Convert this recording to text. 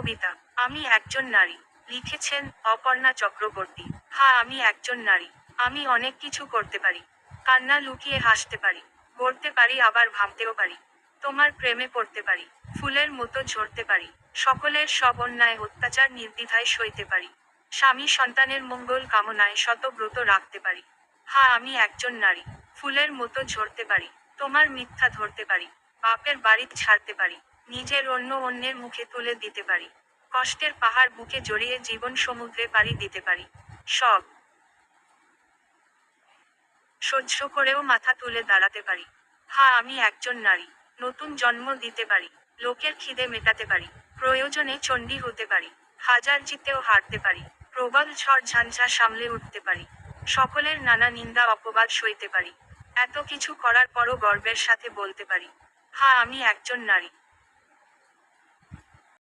কবিতা, আমি একজন নারী লিখেছেন অপর্ণা চক্রবর্তী। হ্যাঁ আমি একজন নারী, আমি অনেক কিছু করতে পারি, কান্না লুকিয়ে হাসতে পারি গড়তে পারি, আবার ভাবতেও পারি, তোমার প্রেমে পড়তে পারি, ফুলের মতো ঝরতে পারি, সকলের সব অন্যায় অত্যাচার নির্দ্বিধায় সইতে পারি, স্বামী সন্তানের মঙ্গল কামনায় শত ব্রত রাখতে পারি হ্যাঁ আমি একজন নারী, ফুলের মতো ঝরতে পারি, তোমার মিথ্যা ধরতে পারি, বাপের বাড়ি ছাড়তে পারি নিজের অন্য অন্যের মুখে তুলে দিতে পারি। কষ্টের পাহাড় বুকে জড়িয়ে জীবন সমুদ্রে পাড়ি দিতে পারি। সব। সহ্য করেও মাথা তুলে দাঁড়াতে পারি। হা, আমি একজন নারী। নতুন জন্ম দিতে পারি। লোকের খিদে মেটাতে পারি। প্রয়োজনে চণ্ডী হতে পারি। হাজার জিতেও হারতে পারি। প্রবল ঝড় ঝঞ্ঝা সামলে উঠতে পারি। সকলের নানা নিন্দা, অপবাদ সইতে পারি। এত কিছু করার পরও গর্বের সাথে বলতে পারি। হা, আমি একজন নারী।